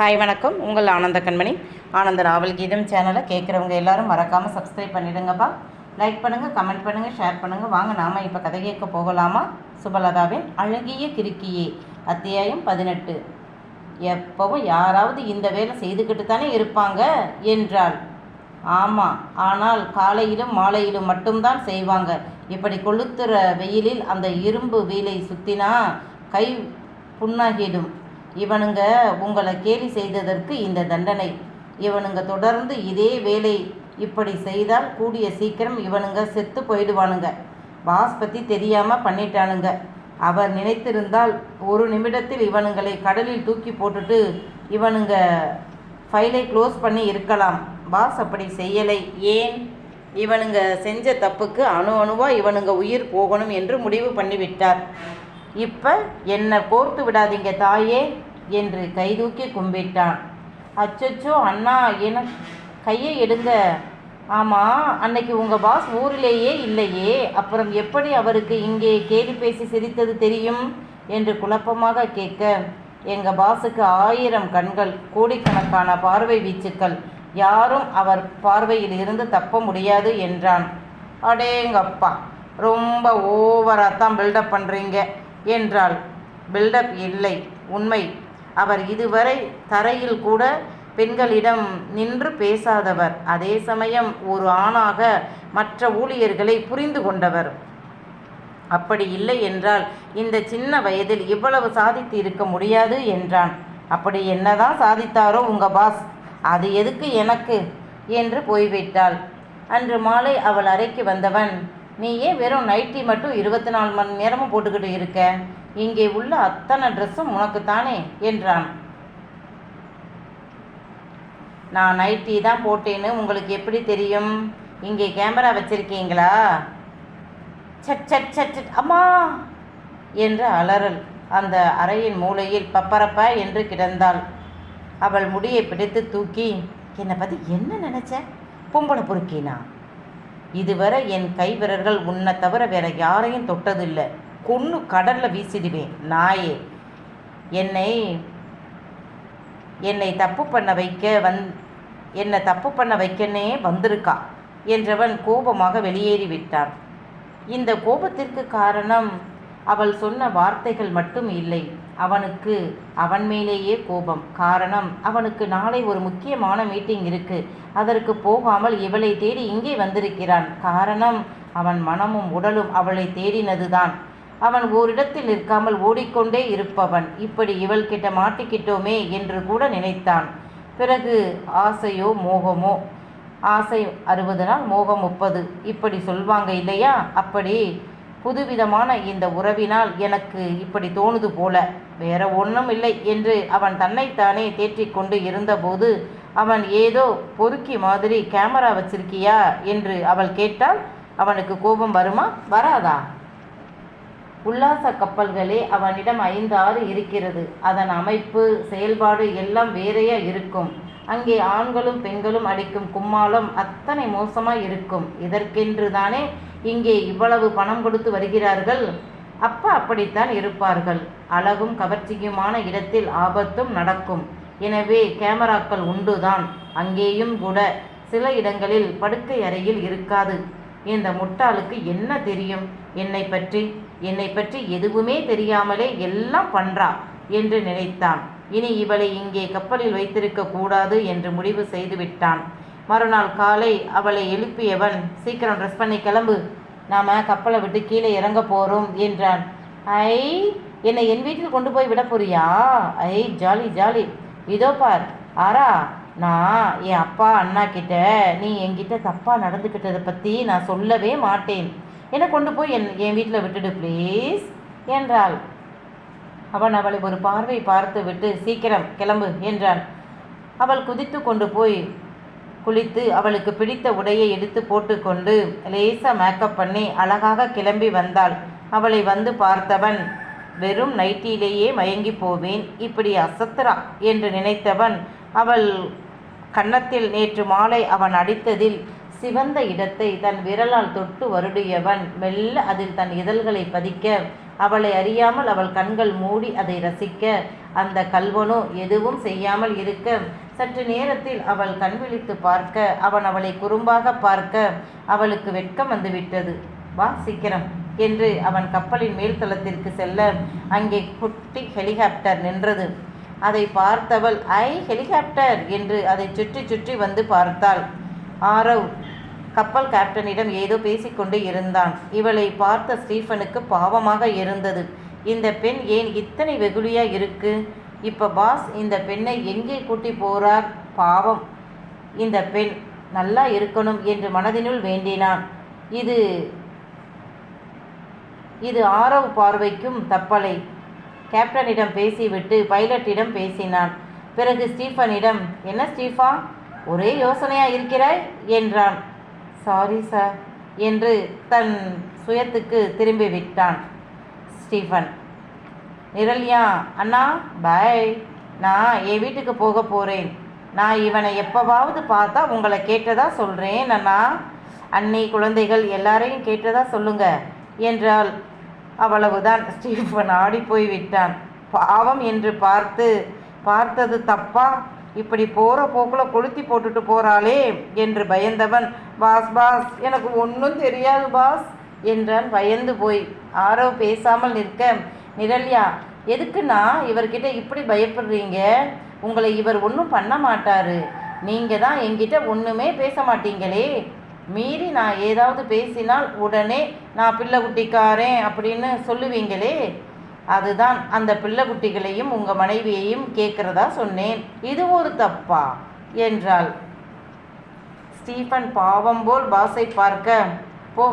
Hi வணக்கம். உங்கள் ஆனந்த கண்மணி. ஆனந்த நாவல் கீதம் சேனலை கேட்குறவங்க எல்லாரும் மறக்காமல் சப்ஸ்கிரைப் பண்ணிடுங்கப்பா. லைக் பண்ணுங்கள் கமெண்ட் பண்ணுங்கள் ஷேர் பண்ணுங்கள் வாங்க நாம் இப்போ கதை கேட்க போகலாமா? சுபலதாவின் அழகிய கிறுக்கியே. அத்தியாயம் பதினெட்டு. எப்பவும் யாராவது இந்த வேலை செய்துக்கிட்டு தானே இருப்பாங்க? என்றாள். ஆமாம் ஆனால் காலையிலும் மாலையிலும் மட்டும்தான் செய்வாங்க. இப்படி கொளுத்துற வெயிலில் அந்த இரும்பு வீலை சுத்தினா கை புண்ணாகிடும். இவனுங்க உங்களை கேலி செய்ததற்கு இந்த தண்டனை. இவனுங்க தொடர்ந்து இதே வேலை இப்படி செய்தால் கூடிய சீக்கிரம் இவனுங்க செத்து போயிடுவானுங்க. பாஸ் பற்றி தெரியாமல் பண்ணிட்டானுங்க. அவர் நினைத்திருந்தால் ஒரு நிமிடத்தில் இவனுங்களை கடலில் தூக்கி போட்டுட்டு இவனுங்க ஃபைலை க்ளோஸ் பண்ணி இருக்கலாம். பாஸ் அப்படி செய்யலை. ஏன்? இவனுங்க செஞ்ச தப்புக்கு அணு அணுவாக இவனுங்க உயிர் போகணும் என்று முடிவு பண்ணிவிட்டார். இப்போ என்னை கோர்த்து விடாதீங்க தாயே. என்று கைதூக்கி கும்பிட்டான். அச்சச்சோ அண்ணா என கையை எடுங்க. ஆமாம் அன்னைக்கு உங்கள் பாஸ் ஊரிலேயே இல்லையே. அப்புறம் எப்படி அவருக்கு இங்கே கேலி பேசி சிரித்தது தெரியும்? என்று குழப்பமாக கேட்க எங்கள் பாஸுக்கு ஆயிரம் கண்கள் கோடிக்கணக்கான பார்வை வீச்சுக்கள். யாரும் அவர் பார்வையில் இருந்து தப்ப முடியாது என்றான். அடேங்கப்பா ரொம்ப ஓவராக தான் பில்டப் பண்ணுறீங்க என்றாள். பில்டப் இல்லை உண்மை. அவர் இதுவரை தரையில் கூட பெண்களிடம் நின்று பேசாதவர். அதே சமயம் ஒரு ஆணாக மற்ற ஊழியர்களை புரிந்து கொண்டவர். அப்படி இல்லை என்றால் இந்த சின்ன வயதில் இவ்வளவு சாதித்து இருக்க முடியாது என்றான். அப்படி என்னதான் சாதித்தாரோ உங்க பாஸ். அது எதுக்கு எனக்கு? என்று போய்விட்டாள். அன்று மாலை அவள் அறைக்கு வந்தவன் நீ ஏன் வெறும் நைட்டி மட்டும் இருபத்தி நாலு மணி நேரமும் போட்டுக்கிட்டு இருக்க? இங்கே உள்ள அத்தனை ட்ரெஸ்ஸும் உனக்குத்தானே? என்றான். நான் நைட்டி தான் போட்டேன்னு உங்களுக்கு எப்படி தெரியும்? இங்கே கேமரா வச்சிருக்கீங்களா? சட் சட் சட் சட் அம்மா! என்ற அலறல். அந்த அறையின் மூலையில் பப்பரப்ப என்று கிடந்தாள். அவள் முடியை பிடித்து தூக்கி என்னை பற்றி என்ன நினச்ச? பொம்பளை பொறுக்கினா? இதுவரை என் கைவிரல்கள் உன்னை தவிர வேற யாரையும் தொட்டதில்லை. கொன்று கடலில் வீசிடுவேன். நாயே என்னை என்னை தப்பு பண்ண வைக்க வந் என்னை தப்பு பண்ண வைக்கனே வந்திருக்கா? என்றவன் கோபமாக வெளியேறி விட்டான். இந்த கோபத்திற்கு காரணம் அவள் சொன்ன வார்த்தைகள் மட்டும் இல்லை. அவனுக்கு அவன் மேலேயே கோபம். காரணம் அவனுக்கு நாளை ஒரு முக்கியமான மீட்டிங் இருக்கு. அதற்கு போகாமல் இவளை தேடி இங்கே வந்திருக்கிறான். காரணம் அவன் மனமும் உடலும் அவளை தேடினதுதான். அவன் ஓரிடத்தில் நிற்காமல் ஓடிக்கொண்டே இருப்பவன். இப்படி இவள் கிட்ட மாட்டிக்கிட்டோமே என்று கூட நினைத்தான். பிறகு ஆசையோ மோகமோ? ஆசை அறுபது நாள் மோகம் முப்பது. இப்படி சொல்வாங்க இல்லையா? அப்படி புதுவிதமான இந்த உறவினால் எனக்கு இப்படி தோணுது போல. வேற ஒன்றும் இல்லை என்று அவன் தன்னைத்தானே தேற்றிக்கொண்டு இருந்தபோது அவன் ஏதோ பொறுக்கி மாதிரி கேமரா வச்சிருக்கியா? என்று அவள் கேட்டால் அவனுக்கு கோபம் வருமா? வராதா? உல்லாச கப்பல்களே அவனிடம் ஐந்து ஆறு இருக்கிறது. அதன் அமைப்பு செயல்பாடு எல்லாம் வேறையா இருக்கும். அங்கே ஆண்களும் பெண்களும் அடிக்கும் கும்மாளம் அத்தனை மோசமாக இருக்கும். இதற்கென்று தானே இங்கே இவ்வளவு பணம் கொடுத்து வருகிறார்கள்? அப்ப அப்படித்தான் இருப்பார்கள். அழகும் கவர்ச்சியுமான இடத்தில் ஆபத்தும் நடக்கும். எனவே கேமராக்கள் உண்டுதான். அங்கேயும் கூட சில இடங்களில் படுக்கை அறையில் இருக்காது. இந்த முட்டாளுக்கு என்ன தெரியும்? என்னை பற்றி? என்னை பற்றி எதுவுமே தெரியாமலே எல்லாம் பண்றா என்று நினைத்தான். இனி இவளை இங்கே கப்பலில் வைத்திருக்க கூடாது என்று முடிவு செய்து விட்டான். மறுநாள் காலை அவளை எழுப்பியவன் சீக்கிரம் ட்ரெஸ் பண்ணி கிளம்பு. நாம கப்பலை விட்டு கீழே இறங்க போறோம் என்றான். ஐ என்னை என் வீட்டில் கொண்டு போய் விட போறியா? ஐ ஜாலி ஜாலி. இதோ பார். ஆரா நான் என் அப்பா அண்ணா கிட்ட நீ என்கிட்ட தப்பாக நடந்துக்கிட்டதை பற்றி நான் சொல்லவே மாட்டேன். என்னை கொண்டு போய் என் என் வீட்டில் விட்டுடு ப்ளீஸ் என்றாள். அவன் அவளை ஒரு பார்வை பார்த்து விட்டு சீக்கிரம் கிளம்பு என்றான். அவள் குதித்து கொண்டு போய் குளித்து அவளுக்கு பிடித்த உடையை எடுத்து போட்டுக்கொண்டு லேசாக மேக்கப் பண்ணி அழகாக கிளம்பி வந்தாள். அவளை வந்து பார்த்தவன் வெறும் நைட்டிலேயே மயங்கி போவேன் இப்படி அசத்துறா என்று நினைத்தவன் அவள் கன்னத்தில் நேற்று மாலை அவன் அடித்ததில் சிவந்த இடத்தை தன் விரலால் தொட்டு வருடியவன். மெல்ல அதில் தன் இதழ்களை பதிக்க அவளை அறியாமல் அவள் கண்கள் மூடி அதை ரசிக்க அந்த கல்வனோ எதுவும் செய்யாமல் இருக்க சற்று நேரத்தில் அவள் கண் விழித்து பார்க்க அவன் அவளை குறும்பாக பார்க்க அவளுக்கு வெட்கம் வந்துவிட்டது வா சீக்கிரம் என்று அவன் கப்பலின் மேல்தளத்திற்கு செல்ல அங்கே குட்டி ஹெலிகாப்டர் நின்றது. அதை பார்த்தவள் ஐ ஹெலிகாப்டர்! என்று அதை சுற்றி சுற்றி வந்து பார்த்தாள். ஆரவ் கப்பல் கேப்டனிடம் ஏதோ பேசிக்கொண்டு இருந்தான். இவளை பார்த்த ஸ்டீஃபனுக்கு பாவமாக இருந்தது. இந்த பெண் ஏன் இத்தனை வெகுளியா இருக்கு? இப்போ பாஸ் இந்த பெண்ணை எங்கே கூட்டி போறார்? பாவம். இந்த பெண் நல்லா இருக்கணும் என்று மனதினுள் வேண்டினான். இது இது ஆரவ் பார்வைக்கும் தப்பலை. கேப்டனிடம் பேசிவிட்டு பைலட்டிடம் பேசினான். பிறகு ஸ்டீஃபனிடம் என்ன ஸ்டீஃபா ஒரே யோசனையா இருக்கிறாய்? என்றான். சாரி சார் என்று தன் சுயத்துக்கு திரும்பி விட்டான் ஸ்டீஃபன். நிரல்யா அண்ணா பாய் நான் என் வீட்டுக்கு போக போகிறேன் நான் இவனை எப்போவாவது பார்த்தா உங்களை கேட்டதா சொல்கிறேன் அண்ணா. அன்னை குழந்தைகள் எல்லாரையும் கேட்டதா சொல்லுங்க என்றால் அவ்வளவுதான். ஸ்டீஃபன் ஆடிப்போய் விட்டான் பாவம் என்று பார்த்து பார்த்தது தப்பா? இப்படி போகிற போக்கில் கொளுத்தி போட்டுட்டு போகிறாளே என்று பயந்தவன். பாஸ் பாஸ் எனக்கு ஒன்றும் தெரியாது பாஸ் என்றான் பயந்து போய். ஆரோ பேசாமல் நிற்க. நிரல்யா எதுக்குன்னா இவர்கிட்ட இப்படி பயப்படுறீங்க? உங்களை இவர் ஒன்றும் பண்ண மாட்டாரு. நீங்கள் தான் என்கிட்ட ஒன்றுமே பேச மாட்டீங்களே? மீறி நான் ஏதாவது பேசினால் உடனே நான் பிள்ளை குட்டிக்காரன் அப்படின்னு சொல்லுவீங்களே? அதுதான் அந்த பிள்ளை குட்டிகளையும் உங்கள் மனைவியையும் கேட்குறதா சொன்னேன். இது ஒரு தப்பா? என்றாள். ஸ்டீஃபன் பாவம் போல் பாஸை பார்க்க போ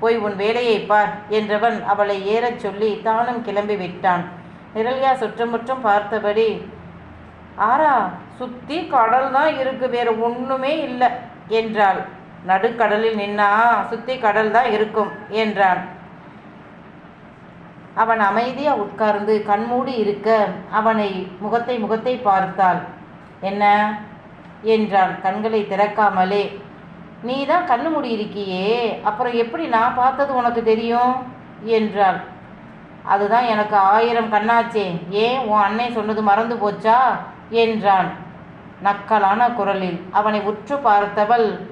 போய் உன் வேலையை பார் என்றவன் அவளை ஏறச் சொல்லி தானும் கிளம்பி விட்டான். நிரல்யா சுற்றமுற்றும் பார்த்தபடி ஆரா சுத்தி கடல் தான் இருக்கு வேற ஒண்ணுமே இல்லை என்றாள். நடுக்கடலில் நின்னா சுத்தி கடல் தான் இருக்கும் என்றான். அவன் அமைதியா உட்கார்ந்து கண்மூடி இருக்க அவனை முகத்தை முகத்தை பார்த்தாள். என்ன? என்றான் கண்களை திறக்காமலே. நீ தான் கண்ணு மூடி இருக்கியே அப்புறம் எப்படி நான் பார்த்தது உனக்கு தெரியும்? என்றாள். அதுதான் எனக்கு ஆயிரம் கண்ணாச்சே ஏன் உன் அண்ணன் சொன்னது மறந்து போச்சா? என்றான். நக்கலான குரலில் அவனை உற்று பார்த்தவள்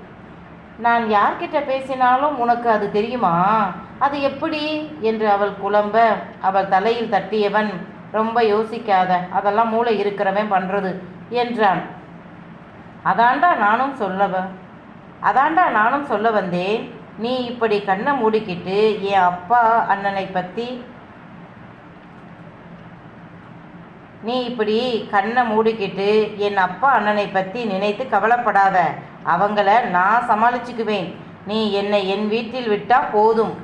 நான் யார்கிட்ட பேசினாலும் உனக்கு அது தெரியுமா? அது எப்படி? என்று அவள் குழம்ப. அவள் தலையில் தட்டியவன் ரொம்ப யோசிக்காத அதெல்லாம் மூளை இருக்கிறவன் பண்ணுறது என்றான். அதாண்டா நானும் சொல்ல அதாண்டா நானும் சொல்ல வந்தேன். நீ இப்படி கண்ணை மூடிக்கிட்டு என் அப்பா அண்ணனை பற்றி நீ இப்படி கண்ணை மூடிக்கிட்டு என் அப்பா அண்ணனை பற்றி நினைத்து கவலைப்படாத. அவங்கள நான் சமாளிச்சுக்குவேன். நீ என்னை என் வீட்டில் விட்டால் போதும்.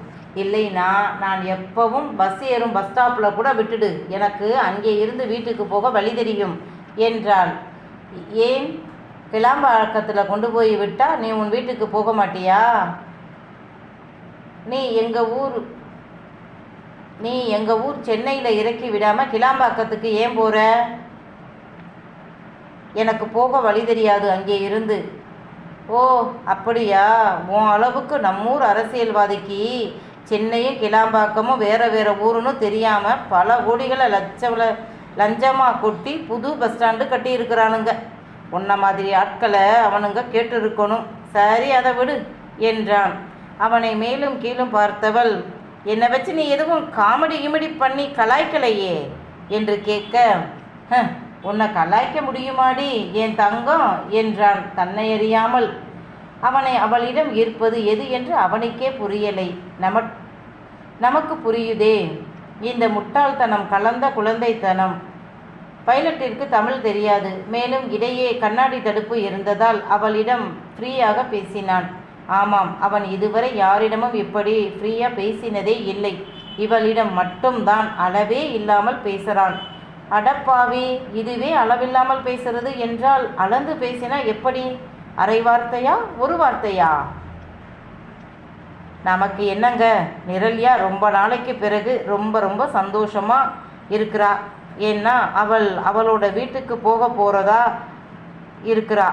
இல்லைனா நான் எப்பவும் பஸ் ஏறும் பஸ் ஸ்டாப்பில் கூட விட்டுடு. எனக்கு அங்கே இருந்து வீட்டுக்கு போக வழி தெரியும் என்றாள். ஏன்? கிளாம்பாக்கத்தில் கொண்டு போய் விட்டா நீ உன் வீட்டுக்கு போக மாட்டியா? நீ எங்கள் ஊர் நீ எங்கள் ஊர் சென்னையில் இறக்கி விடாமல் கிளாம்பாக்கத்துக்கு ஏன் போகிற எனக்கு போக வழி தெரியாது அங்கே இருந்து. ஓ அப்படியா? உன் அளவுக்கு நம்மூர் அரசியல்வாதிக்கு சென்னையும் கிளாம்பாக்கமும் வேற வேற ஊருன்னு தெரியாமல் பல கோடிகளை லட்சம் லஞ்சமாக கொட்டி புது பஸ் ஸ்டாண்டு கட்டியிருக்கிறானுங்க. உன்ன மாதிரி ஆட்களை அவனுங்க கேட்டிருக்கணும். சரி அதை விடு என்றான். அவனை மேலும் கீழும் பார்த்தவள் என்னை வச்சு நீ எதுவும் காமெடி கிமெடி பண்ணி கலாய்க்கலையே? என்று கேட்க "ஹ, உன்னை கலாய்க்க முடியுமாடி? என் தங்கம் என்றான் தன்னை அறியாமல். அவனை அவளிடம் ஈர்ப்பது எது என்று அவனுக்கே புரியலை. நம நமக்கு புரியுதே. இந்த முட்டாள்தனம் கலந்த குழந்தைத்தனம். பைலட்டிற்கு தமிழ் தெரியாது. மேலும் இடையே கண்ணாடி தடுப்பு இருந்ததால் அவளிடம் ஃப்ரீயாக பேசினான். ஆமாம் அவன் இதுவரை யாரிடமும் இப்படி ஃப்ரீயாக பேசினதே இல்லை. இவளிடம் மட்டும்தான் அளவே இல்லாமல் பேசுகிறான் அடப்பாவி இதுவே அளவில்லாமல் பேசுறது என்றால் அளந்து பேசினா எப்படி? அரை வார்த்தையா ஒரு வார்த்தையா? நமக்கு என்னங்க? நிரல்யா ரொம்ப நாளைக்கு பிறகு ரொம்ப ரொம்ப சந்தோஷமா இருக்கிறா. ஏன்னா அவள் அவளோட வீட்டுக்கு போக போறதா இருக்கிறா.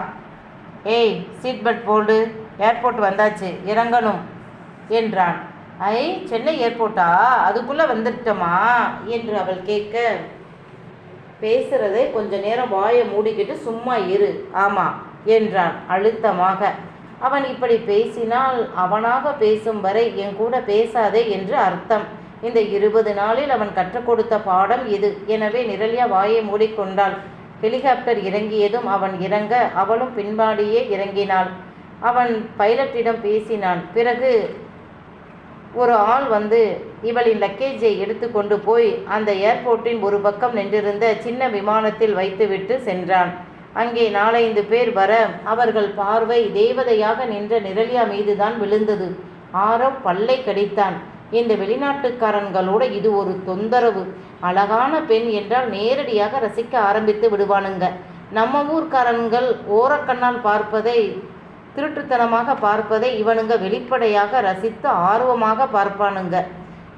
ஏய் சீட் பெல்ட் போடு. ஏர்போர்ட் வந்தாச்சு. இறங்கணும் என்றான். ஐ சென்னை ஏர்போர்ட்டா அதுக்குள்ளே வந்துட்டோமா? என்று அவள் கேட்க பேசுகிறதே கொஞ்ச நேரம் வாயை மூடிக்கிட்டு சும்மா இரு. ஆமாம் என்றான் அழுத்தமாக. அவன் இப்படி பேசினால் அவனாக பேசும் வரை என் கூட பேசாதே என்று அர்த்தம். இந்த இருபது நாளில் அவன் கற்றுக் கொடுத்த பாடம் இது. எனவே நிரல்யா வாயை மூடிக்கொண்டாள். ஹெலிகாப்டர் இறங்கியதும் அவன் இறங்க அவளும் பின்பாடியே இறங்கினாள். அவன் பைலட்டிடம் பேசினான். பிறகு ஒரு ஆள் வந்து இவளின் லக்கேஜை எடுத்துக்கொண்டு போய் அந்த ஏர்போர்ட்டின் ஒரு பக்கம் நின்றிருந்த சின்ன விமானத்தில் வைத்துவிட்டு சென்றான். அங்கே நாலைந்து பேர் வர அவர்கள் பார்வை தேவதையாக நின்ற நிரலியா மீதுதான் விழுந்தது. ஆரோ பல்லை கடித்தான். இந்த வெளிநாட்டுக்காரன்களோட இது ஒரு தொந்தரவு. அழகான பெண் என்றால் நேரடியாக ரசிக்க ஆரம்பித்து விடுவானுங்க. நம்ம ஊர்க்காரன்கள் ஓரக்கண்ணால் பார்ப்பதை திருட்டுத்தனமாக பார்ப்பதை இவனுங்க வெளிப்படையாக ரசித்து ஆர்வமாக பார்ப்பானுங்க.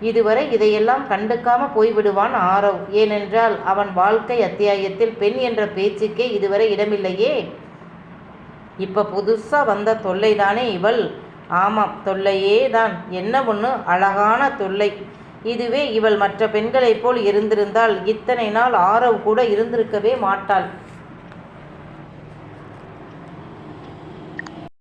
இதுவரை இதையெல்லாம் கண்டுக்காம போய்விடுவான் ஆரவ். ஏனென்றால் அவன் வாழ்க்கை அத்தியாயத்தில் பெண் என்ற பேச்சுக்கே இதுவரை இடமில்லையே. இப்ப புதுசா வந்த தொல்லைதானே இவள்? ஆமாம் தொல்லையே தான் என்ன ஒன்று அழகான தொல்லை. இதுவே இவள் மற்ற பெண்களைப் போல் இருந்திருந்தால் இத்தனை நாள் ஆரவ் கூட இருந்திருக்கவே மாட்டாள்.